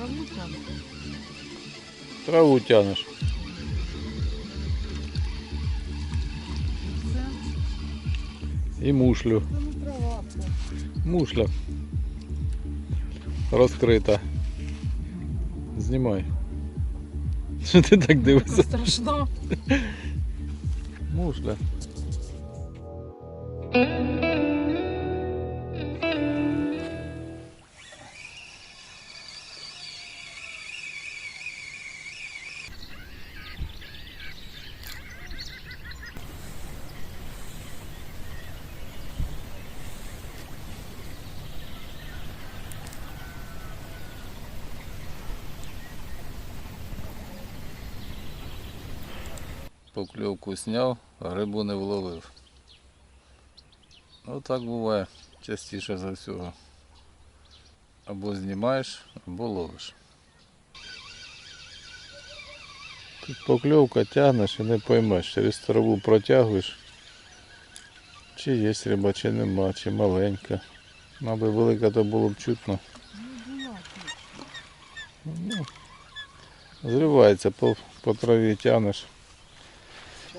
Траву там. Траву тянеш. Це, І мушлю. трава. це. Мушля. Розкрита. Знімай. Що ти так дивишся? Страшно. Мушля. Покльовку зняв, рибу не вловив. Ну так буває частіше за всього. Або знімаєш, або ловиш. Тут покльовка тягнеш і не поймеш, через траву протягуєш. Чи є риба, чи нема, чи маленька. Мабуть велика то було б чутно. Ну, зривається по, по траві тягнеш.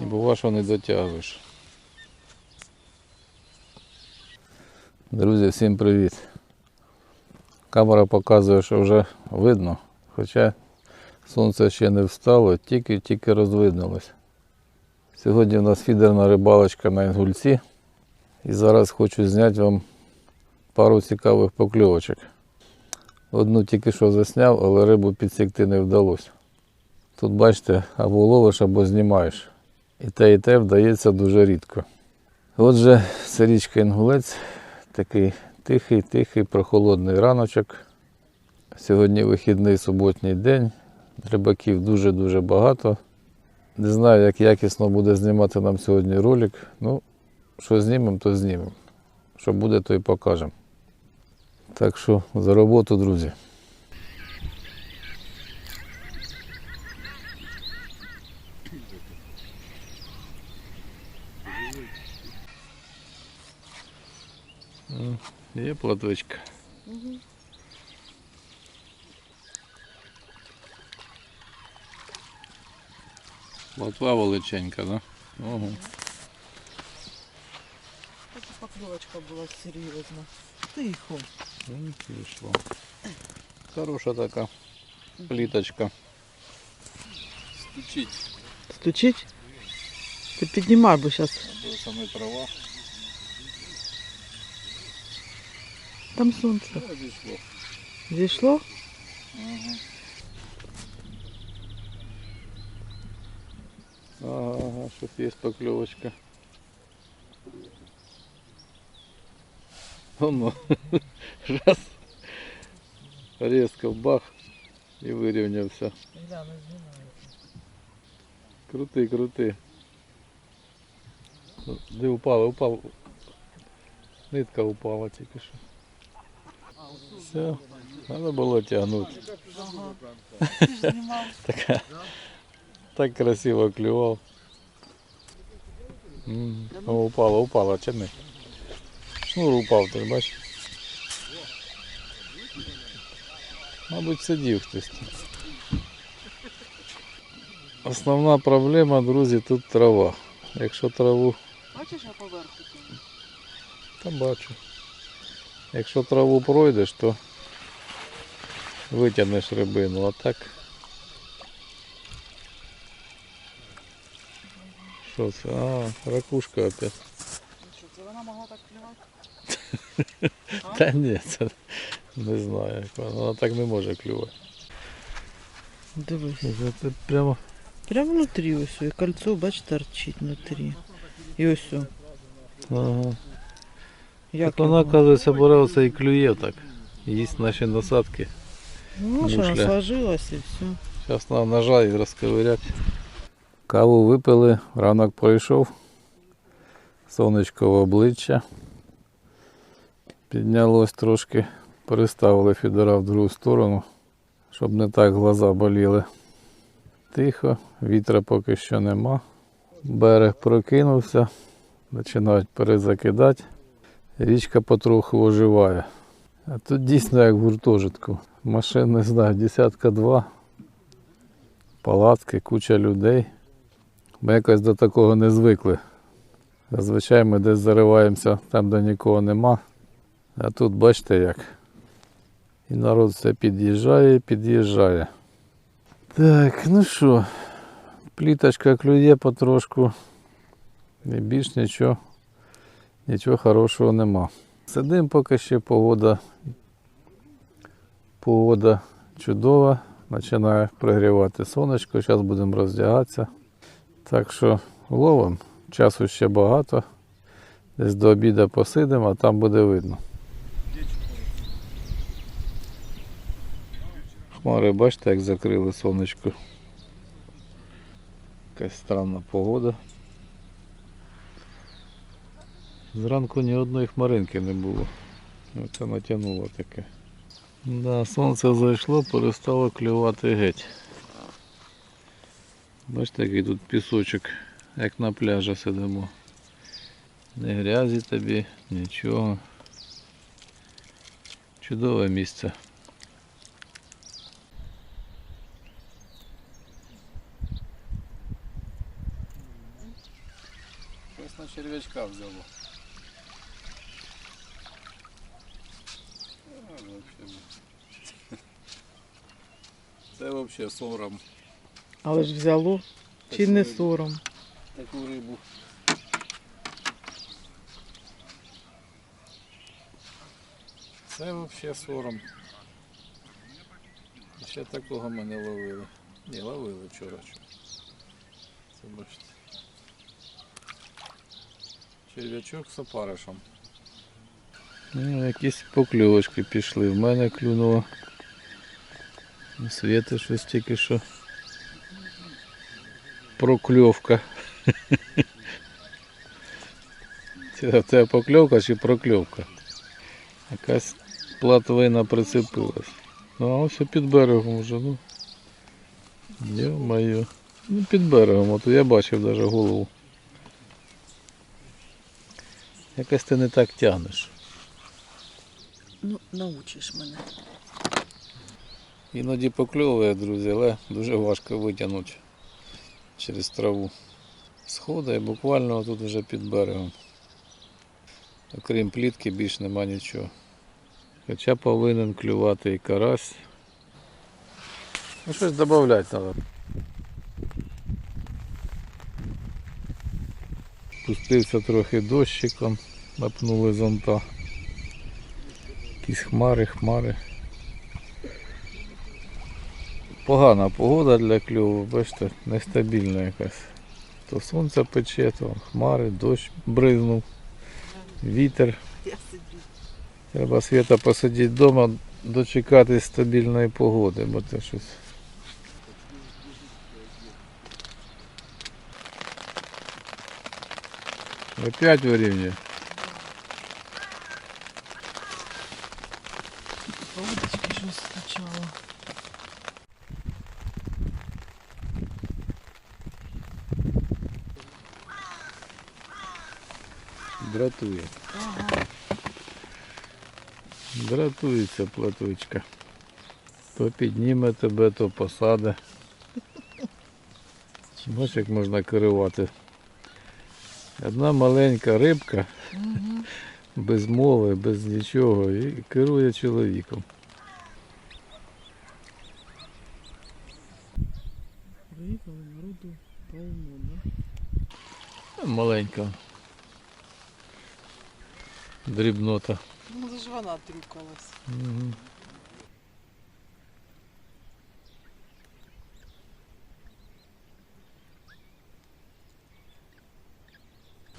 І бува, що не дотягуєш. Друзі, всім привіт. Камера показує, що вже видно, хоча сонце ще не встало, тільки-тільки розвиднилось. Сьогодні у нас фідерна рибалочка на інгульці. І зараз хочу зняти вам пару цікавих покльовочок. Одну тільки що засняв, але рибу підсікти не вдалося. Тут бачите, або ловиш, або знімаєш. І те, і те вдається дуже рідко. Отже, це річка Інгулець, такий тихий, тихий, прохолодний раночок. Сьогодні вихідний суботній день. Рибаків дуже-дуже багато. Не знаю, як якісно буде знімати нам сьогодні ролик. Ну, що знімемо, то знімемо. Що буде, то і покажемо. Так що за роботу, друзі. Є платочка. Платва величенька, да? Ого. Така покльовочка була серйозна. Тихо. Ну, пішло. Хороша така пліточка. Стучить. Стучить? Ти піднімай, бо зараз. Або саме трава. Там сонце. Та зійшло. Зійшло? Ага. Ага, ага, щось є покльовочка. Оно. Раз. Резко бах і вирівнявся. Крути, крути. Де упала, упала. Нитка упала тільки що. Все, треба було тягнути. Ага. Ти ж знімав. Така, так красиво клював. М, О, упала, упала, тяни. Шнур упав, ти бачиш? Мабуть, сидів хтось. тут. Основна проблема, друзі, тут трава. Якщо траву, Бачиш, я поверху. та бачу. Якщо траву пройдеш, то витягнеш рибину, а так. Що це? А, ракушка опять. Що, це вона могла так клювати? Та ні, це не знаю, як вона. Вона так не може клювати. Дивись. Це прямо. Прямо внутрі ось, і кольцо, бач, торчить внутрі. І ось. Ага. Як вона, бере оце і клює так. Їсть наші насадки. Ну, що, мушля. сложилось і все. Зараз треба ножа і розковиряти. Каву випили, ранок пройшов. Сонечко в обличчя. Піднялось трошки, переставили фідера в другу сторону, щоб не так глаза боліли. Тихо, вітра поки що нема. Берег прокинувся, починають перезакидати. Річка потроху оживає. А тут дійсно як в гуртожитку. Машин не знаю, десятка два. Палатки, куча людей. Ми якось до такого не звикли. Зазвичай ми десь зариваємося там, де нікого нема. А тут бачите як. І народ все під'їжджає, і під'їжджає. Так, ну що, пліточка клює потрошку. І більш нічого, нічого хорошого нема. Сидимо поки ще погода. Погода чудова. Починає прогрівати сонечко. Зараз будемо роздягатися. Так що ловимо. Часу ще багато. Десь до обіду посидимо, а там буде видно. Хмари, бачите, як закрили сонечко. Якась странна погода. Зранку ні одної хмаринки не було. Оце натягнуло таке. Да, сонце зайшло, перестало клювати геть. Бачите, який тут пісочок, як на пляжі сидимо. Не грязі тобі, нічого. Чудове місце. Щось на черв'ячка взяло. Це взагалі сором. Але ж взяло. Чи не сором? Таку рибу. Це взагалі сором. Ще такого ми не ловили. Ні, ловили вчора. Це бачите. Черв'ячок з опаришем. Ну, якісь покльовочки пішли. В мене клюнуло. Світи щось тільки що. Прокльовка. Це тебе покльовка чи прокльовка? Якась платвина прицепилась. Ну а ось під берегом вже, ну. Йо-моє. Ну під берегом, от я бачив навіть голову. Якось ти не так тягнеш. Ну, научиш мене. Іноді покльовує, друзі, але дуже важко витягнути через траву. Сходи буквально тут вже під берегом. Окрім плітки більш нема нічого. Хоча повинен клювати і карась. Ну щось додати треба. Пустився трохи дощиком, напнули зонта. Якісь хмари, хмари. Погана погода для кльову, бачите, нестабільна якась. То сонце пече, то хмари, дощ бризнув, вітер. Треба світа посидіти вдома, дочекатись стабільної погоди, бо це щось. Опять вирівнює. Водочки щось скачало. Дратує. Ага. Дратується платочка. То підніме тебе, то посаде. Бачиш, як можна керувати. Одна маленька рибка Угу. без мови, без нічого і керує чоловіком. Приїхали народу повно, да? Маленька. Дрібнота. Ну, це ж вона трюкалась. Мгм.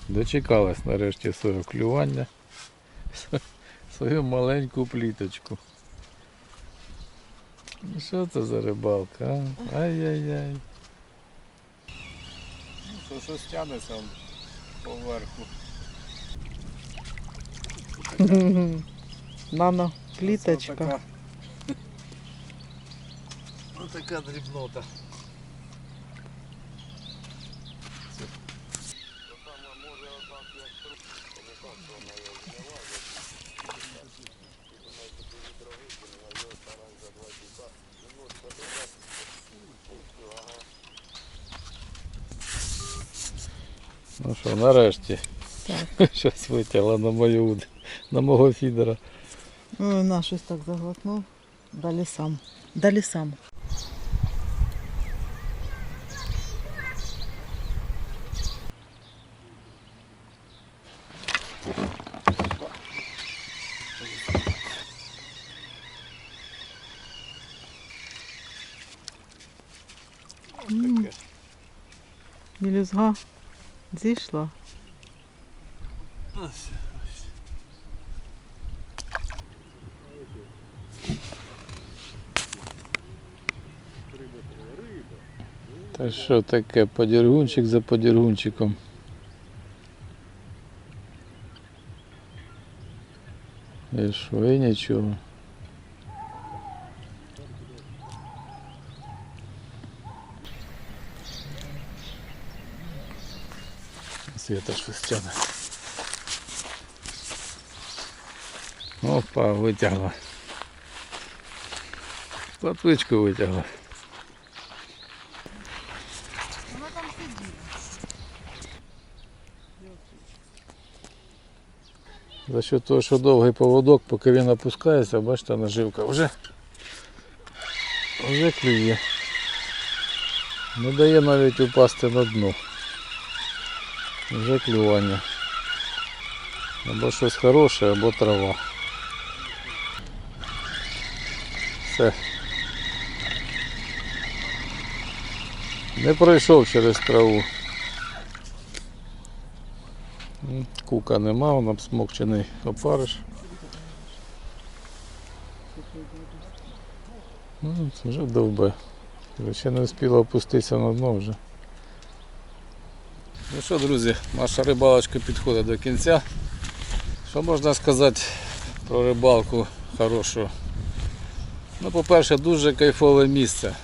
Дочекалась нарешті свого клювання. Свою маленьку пліточку. Ну що це за рибалка? а? Ай-яй-яй. Ну, що, щось тягнеться поверху. Нано плиточка. Вот такая дребнота. Ну что, нарешті. Сейчас Щось на мою уд. На мого фідера. Ой, на щось так заглотнув. Далі сам. Далі сам. Мілюзга зійшла. Та що таке, подіргунчик за подіргунчиком. І що, і нічого. Світа щось тягне. Опа, витягла. Платвичку витягла. За що того, що довгий поводок, поки він опускається, бачите, наживка вже, вже клює. Не дає навіть упасти на дно. Вже клювання. Або щось хороше, або трава. Все. Не пройшов через траву. Кука нема, вона смокчений опариш. Ну, це вже довбе. Ще не встигла опуститися на дно вже. Ну що, друзі, наша рибалочка підходить до кінця. Що можна сказати про рибалку хорошу? Ну, по-перше, дуже кайфове місце.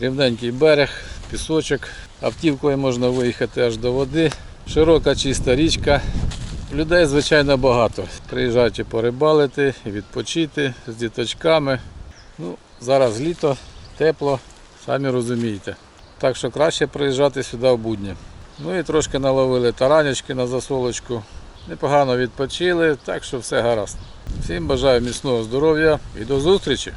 Рівненький берег, пісочок, автівкою можна виїхати аж до води. Широка чиста річка. Людей, звичайно, багато. Приїжджайте порибалити, відпочити з діточками. Ну, зараз літо, тепло, самі розумієте. Так що краще приїжджати сюди в будні. Ну і трошки наловили таранячки на засолочку. Непогано відпочили, так що все гаразд. Всім бажаю міцного здоров'я і до зустрічі!